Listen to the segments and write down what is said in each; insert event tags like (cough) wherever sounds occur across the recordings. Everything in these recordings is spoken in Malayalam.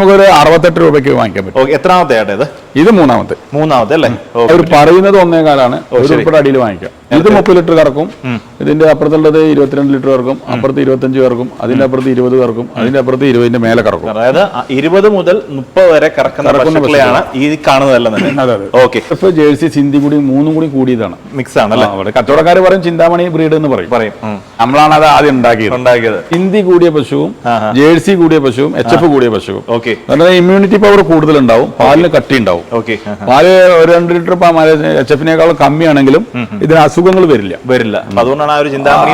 നമുക്കൊരു അറുപത്തെട്ട് രൂപയ്ക്ക് വാങ്ങിക്കാൻ പറ്റും. എത്രാമത്തെ ആട്ടെ ഇത് മൂന്നാമത്തെ. മൂന്നാമത്തെ അല്ലേ? അവർ പറയുന്നത് ഒന്നേകാലാണ്. ഒരു ശരി. അടിയിൽ വാങ്ങിക്കാം. ഇത് മുപ്പത് ലിറ്റർ കറക്കും. ഇതിന്റെ അപ്പുറത്തുള്ളത് ഇരുപത്തിരണ്ട് ലിറ്റർ കറക്കും. അപ്പുറത്ത് ഇരുപത്തഞ്ച് കറക്കും. അതിന്റെ അപ്പുറത്ത് ഇരുപത് കറക്കും. അതിന്റെ അപ്പുറത്ത് ഇരുപതിന്റെ മേലെ കറക്കും. അതായത് ഇരുപത് മുതൽ മുപ്പത് വരെ കറക്കുന്ന ഈ കാണുന്നതല്ലേ തന്നെ. ഓക്കെ. ഇപ്പൊ ജേഴ്സി സിന്ധി കൂടി മൂന്നും കൂടി കൂടിയതാണ്. മിക്സ് ആണ് അവിടെ കച്ചവടക്കാർ പറയും ചിന്താമണി ബ്രീഡ് എന്ന് പറയും. പറയും. നമ്മളാണ് അത് ആദ്യം ഉണ്ടാക്കിയത്. ഉണ്ടാക്കിയത്. ഹിന്ദി കൂടിയ പശുവും. ജേഴ്സി കൂടിയ പശുവും എച്ച് എഫ് കൂടിയ പശുവും. ഓക്കെ. ഇമ്മ്യൂണിറ്റി പവർ കൂടുതലുണ്ടാവും. പാലിന് കട്ടി ഉണ്ടാവും ഓക്കെ പാൽ ഒരു രണ്ട് ലിറ്റർ എച്ച് എഫിനേക്കാളും കമ്മിയാണെങ്കിലും ഇതിന് അസുഖങ്ങൾ വരില്ല. വരില്ല. അതുകൊണ്ടാണ് ആ ഒരു ചിന്താമണി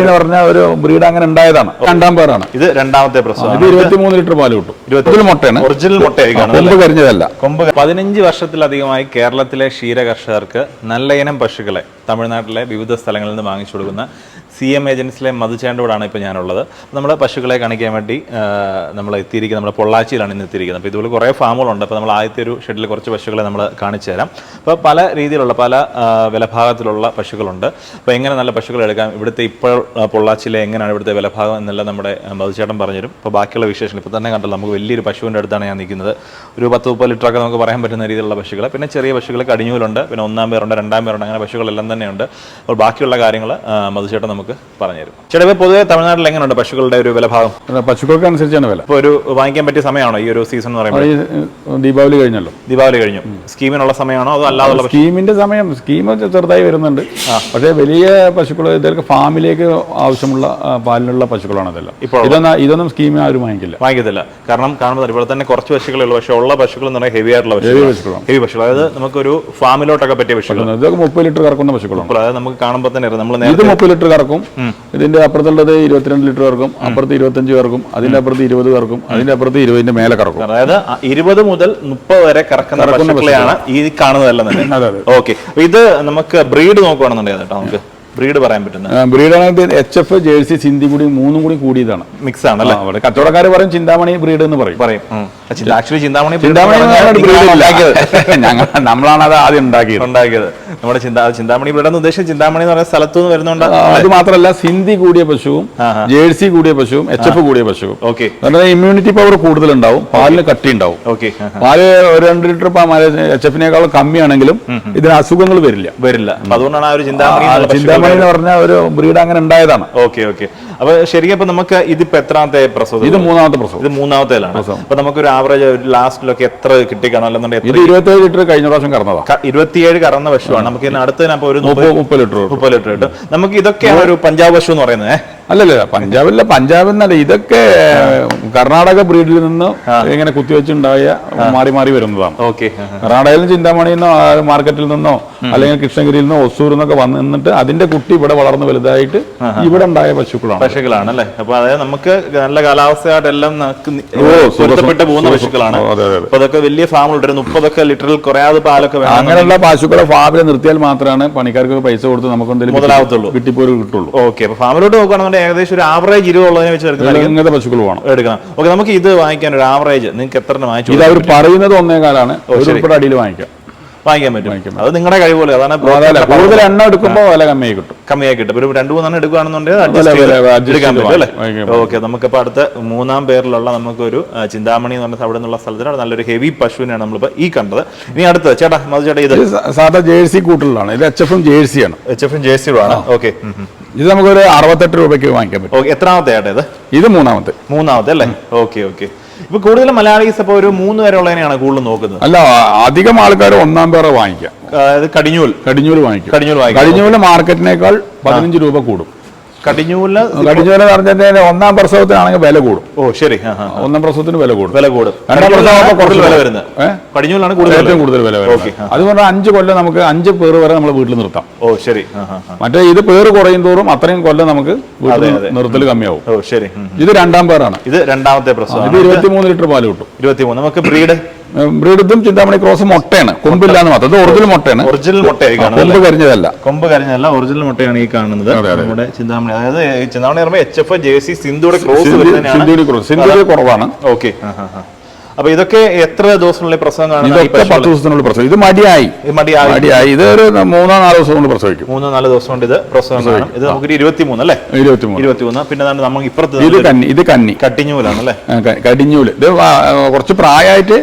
എന്ന് പറഞ്ഞ ഒരു ബ്രീഡ് അങ്ങനെ ഉണ്ടായതാണ്. രണ്ടാം പേരാണ്. ഇത് രണ്ടാമത്തെ പ്രശ്നം. ഇത് ഇരുപത്തിമൂന്ന് ലിറ്റർ പാൽ കിട്ടും. ഇരുപത്തി മുട്ടയാണ്. ഒറിജിനൽ മുട്ടയായി കാണുന്നത് കൊമ്പ് കരിഞ്ഞതല്ല. കൊമ്പ് പതിനഞ്ച് വർഷത്തിലധികമായി കേരളത്തിലെ ക്ഷീര കർഷകർക്ക് നല്ല ഇനം പശുക്കളെ തമിഴ്നാട്ടിലെ വിവിധ സ്ഥലങ്ങളിൽ നിന്ന് വാങ്ങിച്ചു കൊടുക്കുന്ന സി എം ഏജൻസിലെ മധുചേണ്ടോടാണ് ഇപ്പോൾ ഞാനുള്ളത്. നമ്മൾ പശുക്കളെ കാണിക്കാൻ വേണ്ടി നമ്മൾ എത്തിയിരിക്കുന്നത് നമ്മുടെ പൊള്ളാച്ചിയിലാണ് ഇന്ന് എത്തിയിരിക്കുന്നത്. അപ്പോൾ ഇതുപോലെ കുറേ ഫാമുകളുണ്ട്. അപ്പോൾ നമ്മൾ ആദ്യത്തെ ഒരു ഷെഡിൽ കുറച്ച് പശുക്കളെ നമ്മൾ കാണിച്ചു തരാം. അപ്പോൾ പല രീതിയിലുള്ള പല വിലഭാഗത്തിലുള്ള പശുക്കളുണ്ട്. അപ്പോൾ എങ്ങനെ നല്ല പശുക്കളെ എടുക്കാം ഇവിടുത്തെ ഇപ്പോൾ പൊള്ളാച്ചിയിലെ എങ്ങനെയാണ് ഇവിടുത്തെ വിലഭാഗം എന്നെല്ലാം നമ്മുടെ മധുചേട്ടൻ പറഞ്ഞുതരും. അപ്പോൾ ബാക്കിയുള്ള വിശേഷം ഇപ്പോൾ തന്നെ കണ്ടല്ലോ നമുക്ക് വലിയൊരു പശുവിന്റെ അടുത്താണ് ഞാൻ നിൽക്കുന്നത്. ഒരു പത്ത് മുപ്പത് ലിറ്ററൊക്കെ നമുക്ക് പറയാൻ പറ്റുന്ന രീതിയിലുള്ള പശുക്കൾ പിന്നെ ചെറിയ പശുക്കൾ കടിഞ്ഞൂലുണ്ട്. പിന്നെ ഒന്നാം പേരുണ്ട് രണ്ടാം പേരുണ്ട് അങ്ങനെ പശുക്കളെല്ലാം തന്നെയുണ്ട്. അപ്പോൾ ബാക്കിയുള്ള കാര്യങ്ങൾ മധുചേട്ടൻ നമുക്ക് പറഞ്ഞുതരും. ചേട്ടാ ഇപ്പോൾ പൊതുവെ തമിഴ്നാട്ടിൽ എങ്ങനെയുണ്ട് പശുക്കളുടെ ഒരു വിലഭാഗം? പശുക്കൾക്ക് അനുസരിച്ചാണ് വില. ഇപ്പോൾ ഒരു വാങ്ങിക്കാൻ പറ്റിയ സമയമാണോ ഈ ഒരു സീസൺ എന്ന് പറയുമ്പോൾ ദീപാവലി കഴിഞ്ഞല്ലോ. ദീപാവലി കഴിഞ്ഞു. സ്കീമിനുള്ള സമയമാണോ അതോ അല്ലാതെ സ്കീമിന്റെ സമയം സ്കീം ചെറുതായി വരുന്നുണ്ട്. പക്ഷേ വലിയ പശുക്കൾ ഇതൊക്കെ ഫാമിലേക്ക് ആവശ്യമുള്ള പാലിനുള്ള പശുക്കളാണ് ഇതെല്ലാം. ഇപ്പോൾ ഇതൊന്നും ഇതൊന്നും സ്കീമ് ആരും വാങ്ങിക്കില്ല. വാങ്ങിക്കത്തില്ല. കാരണം കാണുമ്പോൾ ഇവിടെ തന്നെ കുറച്ച് പശുക്കളേ ഉള്ളൂ. പക്ഷേ ഉള്ള പശുക്കൾ എന്ന് പറയുന്നത് ഹെവി ആയിട്ടുള്ള പശുക്കളാണ്. ഹെവി പശുക്കൾ. അതായത് നമുക്കൊരു ഫാമിലോട്ടൊക്കെ പറ്റിയ പശുക്കളാണ്. ഇതൊക്കെ മുപ്പത് ലിറ്റർ കറക്കുന്ന പശുക്കളാണ്. അതായത് നമുക്ക് കാണുമ്പോൾ തന്നെ നമ്മൾ നേരത്തെ മുപ്പത് ലിറ്റർ കറക്കും ഇതിന്റെ അപ്പുറത്തുള്ളത് ഇരുപത്തിരണ്ട് ലിറ്റർ പേർക്കും അപ്പുറത്ത് ഇരുപത്തഞ്ച് പേർക്കും അതിന്റെ അപ്പുറത്ത് ഇരുപത് പേർക്കും അതിന്റെ അപ്പുറത്ത് ഇരുപതിന്റെ മേലെ കറക്കും. അതായത് ഇരുപത് മുതൽ മുപ്പത് വരെ കറക്കുന്ന പശുക്കളെയാണ് ഈ കാണുന്നതല്ല തന്നെ. ഓക്കെ. ഇത് നമുക്ക് ബ്രീഡ് നോക്കുകയാണെന്നുണ്ടെങ്കിൽ കേട്ടോ നമുക്ക്. ബ്രീഡ് പറയാൻ പറ്റുന്നത് ബ്രീഡാണ് എച്ച് എഫ് ജേഴ്സി സിന്ധി കൂടി മൂന്നും കൂടി കൂടിയതാണ്. മിക്സ് ആണ് ആ, അവിടെ കച്ചവടക്കാർ പറയും ചിന്താമണി ബ്രീഡ് എന്ന് പറയും. പറയും. ആക്ച്വലി ചിന്താമണി ചിന്താമണി (laughs) ഞങ്ങൾ നമ്മളാണ് അത് ആദ്യം ഉണ്ടാക്കിയത്. ഉണ്ടാക്കിയത്. നമ്മുടെ ചിന്താ ചിന്താമണി ബ്രീഡ് എന്ന് ഉദ്ദേശിച്ചത് ചിന്താമണി എന്ന് പറയുന്ന സ്ഥലത്തു നിന്ന് വരുന്നുണ്ട്? അത് മാത്രമല്ല സിന്ധി കൂടിയ പശുവും. ജേഴ്സി കൂടിയ പശുവും എച്ച് എഫ് കൂടിയ പശുവും. ഓക്കെ ഇമ്മ്യൂണിറ്റി പവർ കൂടുതൽ ഉണ്ടാവും പാലിന് കട്ടി ഉണ്ടാവും ഓക്കെ പാൽ ഒരു രണ്ട് ലിറ്റർ എച്ച് എഫിനേക്കാളും കമ്മിയാണെങ്കിലും ഇതിന് അസുഖങ്ങൾ വരില്ല. വരില്ല. അതുകൊണ്ടാണ് ആ ഒരു ചിന്താമണി എന്ന് പറഞ്ഞ ഒരു ബ്രീഡ് അങ്ങനെ ഉണ്ടായതാണ്. Okay okay. അപ്പൊ ശരിക്കും അപ്പൊ നമുക്ക് ഇതിപ്പോ എത്രാമത്തെ പ്രസവം? ഇത് മൂന്നാമത്തെ പ്രസവം. ഇത് മൂന്നാമത്തേലാണ് അപ്പൊ നമുക്ക് ഒരു ആവറേജ് ഒരു ലാസ്റ്റിലൊക്കെ എത്ര കിട്ടി അല്ലെന്നുണ്ടെങ്കിൽ ഇത് ഇരുപത്തേഴ് ലിറ്റർ കഴിഞ്ഞ പ്രാവശ്യം കറന്നതാ. ഇരുപത്തിയേഴ് കറന്ന പശുവാണ് നമുക്ക് ഇതിന് അടുത്തതിനപ്പോ ഒരു മുപ്പത് ലിറ്റർ മുപ്പത് ലിറ്റർ കിട്ടും. നമുക്ക് ഇതൊക്കെയാണ് ഒരു പഞ്ചാബ് പശു എന്ന് പറയുന്നത് അല്ലല്ല പഞ്ചാബില്ല പഞ്ചാബ് എന്നല്ല ഇതൊക്കെ കർണാടക ബ്രീഡിൽ നിന്ന് ഇങ്ങനെ കുത്തിവെച്ചുണ്ടായ മാറി മാറി വരുന്നതാണ്. ഓക്കെ. കർണാടകയിൽ നിന്ന് ചിന്താമണിയിൽ നിന്നോ മാർക്കറ്റിൽ നിന്നോ അല്ലെങ്കിൽ കൃഷ്ണഗിരിയിൽ നിന്നോ ഒസൂർ നിന്നൊക്കെ വന്നിട്ട് അതിന്റെ കുട്ടി ഇവിടെ വളർന്ന് വലുതായിട്ട് ഇവിടെ ഉണ്ടായ പശുക്കളാണ്. പശുക്കളാണ് അല്ലേ അപ്പൊ അതായത് നമുക്ക് നല്ല കാലാവസ്ഥയായിട്ടെല്ലാം പൊരുത്തപ്പെട്ട് പോകുന്ന പശുക്കളാണ്. അപ്പൊ അതൊക്കെ വലിയ ഫാമിൽ ഉണ്ടായിരുന്നു മുപ്പതൊക്കെ ലിറ്ററിൽ കുറയാതെ പാലൊക്കെ അങ്ങനെയുള്ള പശുക്കളെ ഫാമിൽ നിർത്തിയാൽ മാത്രമാണ് പണിക്കാർക്ക് പൈസ കൊടുത്ത് നമുക്ക് എന്തെങ്കിലും മുതലാവത്തുള്ളൂ. കിട്ടിപ്പോര് കിട്ടുള്ളൂ. ഓക്കെ അപ്പൊ ഫാമിലോട്ട് നോക്കുകയാണെന്നുണ്ടെങ്കിൽ ഏകദേശം ഒരു ആവറേജ് ഇരുപതുള്ളതിനെ വെച്ച് എടുക്കുന്നതായിരിക്കും ഇങ്ങനത്തെ പശുക്കൾ വേണം എടുക്കണം. ഓക്കെ നമുക്ക് ഇത് വാങ്ങിക്കാൻ ഒരു ആവറേജ് നിങ്ങൾക്ക് എത്ര വാങ്ങിച്ചു ഇത് അവർ പറയുന്നത് ഒന്നേകാലാണ്. ഒരു ശരി. ഉൾപ്പെടെ അടിയിൽ വാങ്ങിക്കാം. വാങ്ങിക്കാൻ പറ്റും. അത് നിങ്ങളുടെ കഴിവ് പോലെ അതാണ് കൂടുതൽ എണ്ണ എടുക്കുമ്പോൾ വില കമ്മിയായി കിട്ടും കമ്മിയായി കിട്ടും. ഒരു രണ്ട് മൂന്നെണ്ണം എടുക്കുകയാണെന്നുണ്ടെങ്കിൽ. ഓക്കെ നമുക്കിപ്പോൾ അടുത്ത മൂന്നാം പേരിലുള്ള നമുക്കൊരു ചിന്താമണി എന്ന് പറഞ്ഞ അവിടെ നിന്നുള്ള സ്ഥലത്തിലാണ് നല്ലൊരു ഹെവി പശുവിനെയാണ് നമ്മളിപ്പോൾ ഈ കണ്ടത്. ഇനി അടുത്ത ചേട്ടാ മത ചേട്ടാ ഇത് സാധാ ജേഴ്സി കൂട്ടിലാണ് ഇത് എച്ച് എഫും ജേഴ്സിയാണ്. എച്ച് എഫും ജേഴ്സിയുമാണ് ഓക്കെ ഇത് നമുക്കൊരു അറുപത്തെട്ട് രൂപയ്ക്ക് വാങ്ങിക്കാൻ പറ്റും. എത്രാമത്തെ ആട്ടെ ഇത്? ഇത് മൂന്നാമത്തെ. മൂന്നാമത്തെ അല്ലേ? Okay okay. ഇപ്പൊ കൂടുതൽ മലയാളീസ് അപ്പൊ ഒരു മൂന്ന് വരെ ഉള്ളതിനെയാണ് കൂടുതൽ നോക്കുന്നത്. അല്ല അധികം ആൾക്കാർ ഒന്നാം പേരെ വാങ്ങിക്കാം. കടിഞ്ഞൂൽ. കടിഞ്ഞൂൽ വാങ്ങിക്കും. കടിഞ്ഞൂൽ വാങ്ങിക്കും. കടിഞ്ഞൂൽ മാർക്കറ്റിനേക്കാൾ പതിനഞ്ച് രൂപ കൂടും. കടിഞ്ഞൂൽ കടിഞ്ഞൂല എന്ന് പറഞ്ഞാൽ ഒന്നാം പ്രസവത്തിനാണെങ്കിൽ വില കൂടും. ഓ ശരി. ഒന്നാം പ്രസവത്തിന് വില കൂടും. വില കൂടും. രണ്ടാം പ്രസവം കൂടുതൽ വില. വരുന്നത്? കടിഞ്ഞൂലാണ് കൂടുതൽ ഏറ്റവും കൂടുതൽ വില വരുന്നത്. അതുകൊണ്ട് അഞ്ച് കൊല്ലം നമുക്ക് അഞ്ച് പേര് വരെ നമ്മൾ വീട്ടിൽ നിർത്താം. ഓ ശരി. മറ്റേ ഇത് പേര് കുറയും തോറും അത്രയും കൊല്ലം നമുക്ക്. നിർത്തൽ കമ്മിയാവും. ഓ ശരി. ഇത് രണ്ടാം പേരാണ്. ഇത് രണ്ടാമത്തെ പ്രസവം. ഇത് ഇരുപത്തിമൂന്ന് ലിറ്റർ പാൽ കിട്ടും. ഇരുപത്തിമൂന്ന്. നമുക്ക് ബ്രീഡ് ബ്രീഡ് ഇതും ചിന്താമണി ക്രോസ് മുട്ടയാണ്. കൊമ്പില്ലാന്ന് മാത്രം. ഇത് ഒറിജിനൽ മുട്ടയാണ്. ഒറിജിനൽ മുട്ടയായി കാണുന്നത് കൊമ്പ് കരിഞ്ഞതല്ല. കൊമ്പ് കരിഞ്ഞതല്ല ഒറിജിനൽ മുട്ടയാണ് ഈ കാണുന്നത്. നമ്മുടെ ചിന്താമണി. അതായത് ചിന്താമണി പറയുമ്പോൾ എച്ച് എഫ് ജെ സി സിന്ധുയുടെ ക്രോസ് സിന്ധു- വരുന്നതിനാണ് സിന്ധുവിന് ക്രോസ്. സിന്ധുവിൽ കുറവാണ്. ഓക്കെ. അപ്പൊ ഇതൊക്കെ എത്ര ദിവസത്തിനുള്ളിൽ പ്രസവം ഇതൊക്കെ? പത്ത് ദിവസത്തിനുള്ളിൽ പ്രസവം ഇത് മടിയായി. മടിയായി. മടിയായി. ഇത് ഒരു മൂന്നോ നാലോ ദിവസം കൊണ്ട് പ്രസവിക്കും. മൂന്നോ നാലോ ദിവസം കൊണ്ട് ഇത് പ്രസവം കാണും. ഇത് നമുക്ക് ഇരുപത്തി മൂന്ന് അല്ലേ? ഇരുപത്തി മൂന്ന് ഇരുപത്തി മൂന്ന് പിന്നെ നമ്മൾ നമുക്ക് ഇപ്പുറത്ത് ഇത് കന്നി ഇത് കന്നി. കട്ടിഞ്ഞൂലാണ് അല്ലേ കടിഞ്ഞൂൽ. ഇത് കുറച്ച് പ്രായമായിട്ട്.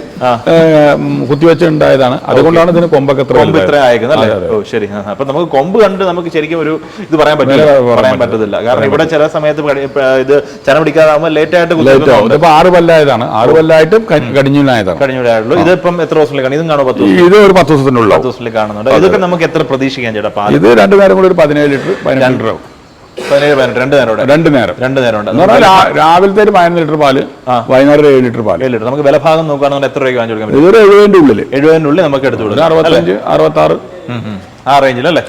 കുത്തിവെച്ചുണ്ടായതാണ്. അതുകൊണ്ടാണ് ഇതിന് കൊമ്പൊക്കെ കൊമ്പ് ഇത്ര. അയക്കുന്നത് അല്ലേ? ഓ ശരി. അപ്പൊ നമുക്ക് കൊമ്പ് കണ്ട് നമുക്ക് ശരിക്കും ഒരു ഇത് പറയാൻ പറ്റില്ല. പറയാൻ പറ്റത്തില്ല. കാരണം ഇവിടെ ചില സമയത്ത് ഇത് ചന പിടിക്കാതാകുമ്പോൾ ലേറ്റ് ആയിട്ട് ആറ് പല്ലായതാണ് ആറ് പല്ലായിട്ടും കടിഞ്ഞൂലായതാണ് ഇത് ഇപ്പം എത്ര കാണും ഇതും കാണോ പത്ത് ഇത് ഒരു പത്ത് ദിവസത്തിനുള്ള. പത്ത് ദിവസത്തിലേക്ക് കാണുന്നുണ്ട്. ഇതൊക്കെ നമുക്ക് എത്ര പ്രതീക്ഷിക്കാൻ ചേട്ടാ? പാൽ? ഇത് രണ്ടു നേരം കൂടി ഒരു പതിനേഴ് ലിറ്റർ പതിനെട്ട് ലിറ്റർ ആവും. പതിനേഴ് പതിനെട്ട്. രണ്ട് നേരം രണ്ട് നേരം. രണ്ട് നേരം ഉണ്ട്. എന്ന് പറഞ്ഞാൽ രാ- രാവിലത്തെ ഒരു പതിനൊന്ന് ലിറ്റർ പാൽ വൈകുന്നേരം ഒരു ഏഴ് ലിറ്റർ പാൽ. ഏഴ് ലിറ്റർ. നമുക്ക് വിലഭാഗം നോക്കുകയാണെങ്കിൽ എത്ര രൂപയ്ക്ക് വാങ്ങിച്ചു കൊടുക്കാൻ പറ്റും? ഇതൊരു എഴുപതിന്റെ ഉള്ളിൽ. എഴുപതിനുള്ളിൽ നമുക്ക് എടുത്തു ഒരു കൊടുക്കാം അറുപത്തഞ്ച് അറുപത്തി ആറ്. ആ റേഞ്ചിൽ അല്ലേ?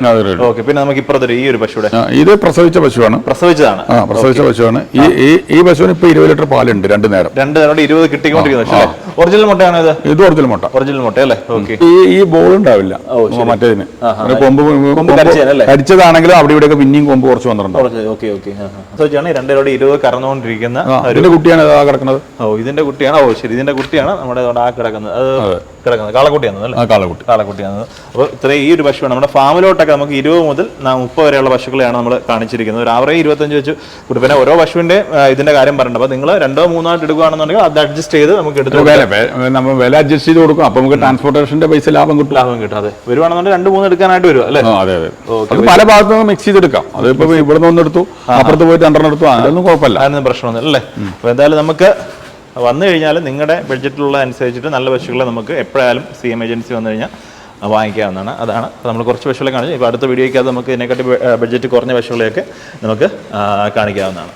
ഓക്കെ പിന്നെ നമുക്ക് ഇപ്പുറത്തൊരു ഈ ഒരു പശുവിടെ. ഇത് പ്രസവിച്ച പശുവാണ്. പ്രസവിച്ചതാണ്. ആ പ്രസവിച്ച പശുവാണ്. ഈ ഈ ഈ പശുവിന് ഇപ്പൊ ഇരുപത് ലിറ്റർ പാലുണ്ട് രണ്ട് നേരം. രണ്ട് നേരം ഇരുപത് കിട്ടിക്കൊണ്ടിരിക്കുന്ന ഒറിജിനൽ മുട്ടയാണോ ഇത്? ഇത് ഒറിജിനൽ മുട്ട. ഒറിജിനൽ മുട്ട അല്ലേ? ഓക്കെ ഈ ഈ ബോൾ ഉണ്ടാവില്ല. മറ്റേതിന്. കൊമ്പ്? കടിച്ചതാണെങ്കിലും അവിടെ ഇവിടെയൊക്കെ പിന്നെയും കൊമ്പ് കുറച്ച് വന്നിട്ടുണ്ട് ഓക്കെ ഓക്കെ പ്രസവിച്ചാണ് രണ്ടേരോട് ഇരുപത് കറന്നുകൊണ്ടിരിക്കുന്ന ഇതിന്റെ കുട്ടിയാണ് കിടക്കുന്നത്. ഓ ഇതിന്റെ കുട്ടിയാണ്. ഓ ശരി. ഇതിന്റെ കുട്ടിയാണ് നമ്മുടെ ആ കിടക്കുന്നത്. അത്. കിടക്കുന്നത്. കാളക്കുട്ടിയാണ് കാളക്കുട്ടി. കാളക്കുട്ടിയാണ് അപ്പോൾ ഇത്രയും ഈ ഒരു പശുവാണ്. നമ്മുടെ ഫാമിലോട്ടൊക്കെ നമുക്ക് ഇരുപത് മുതൽ മുപ്പത് വരെയുള്ള പശുക്കളെയാണ് നമ്മൾ കാണിച്ചിരിക്കുന്നത്. ഒരു ആവറേജ് ഇരുപത്തഞ്ച് വെച്ച്. പിന്നെ ഓരോ പശുവിന്റെ ഇതിന്റെ കാര്യം പറയണ്ട അപ്പോൾ നിങ്ങൾ രണ്ടോ മൂന്നോ ആയിട്ട് എടുക്കുകയാണെന്നുണ്ടെങ്കിൽ അത് അഡ്ജസ്റ്റ് ചെയ്ത് നമുക്ക് എടുത്തു നമ്മൾ വില അഡ്ജസ്റ്റ് ചെയ്ത് കൊടുക്കും. അപ്പൊ നമുക്ക് ട്രാൻസ്പോർട്ടേഷന്റെ പൈസ ലാഭം കിട്ടും. ലാഭം കിട്ടും. അതെ. വരുവാണെന്നുണ്ടെങ്കിൽ രണ്ട് മൂന്ന് എടുക്കാനായിട്ട് വരും അല്ലേ? അതെ അതെ. പല ഭാഗത്തു നിന്ന് മിക്സ് ചെയ്തെടുക്കാം. അതിപ്പോ ഇവിടെ നിന്ന് എടുത്തു അപ്പുറത്ത് പോയിട്ട് രണ്ടെണ്ണം എടുത്തു. അതൊന്നും കുഴപ്പമില്ല. അതിനൊന്നും പ്രശ്നമൊന്നും അല്ലേ? അപ്പോൾ എന്തായാലും നമുക്ക് വന്നു കഴിഞ്ഞാൽ നിങ്ങളുടെ ബഡ്ജറ്റിലുള്ള അനുസരിച്ചിട്ട് നല്ല പശുക്കളെ നമുക്ക് എപ്പോഴായാലും സി എം ഏജൻസി വന്നു കഴിഞ്ഞാൽ വാങ്ങിക്കാവുന്നതാണ്. അതാണ് നമ്മൾ കുറച്ച് പശുക്കളെ കാണിച്ചു ഇപ്പോൾ അടുത്ത വീഡിയോയ്ക്കകത്ത് നമുക്ക് ഇതിനെക്കാട്ടി ബഡ്ജറ്റ് കുറഞ്ഞ പശുക്കളെയൊക്കെ നമുക്ക് കാണിക്കാവുന്നതാണ്.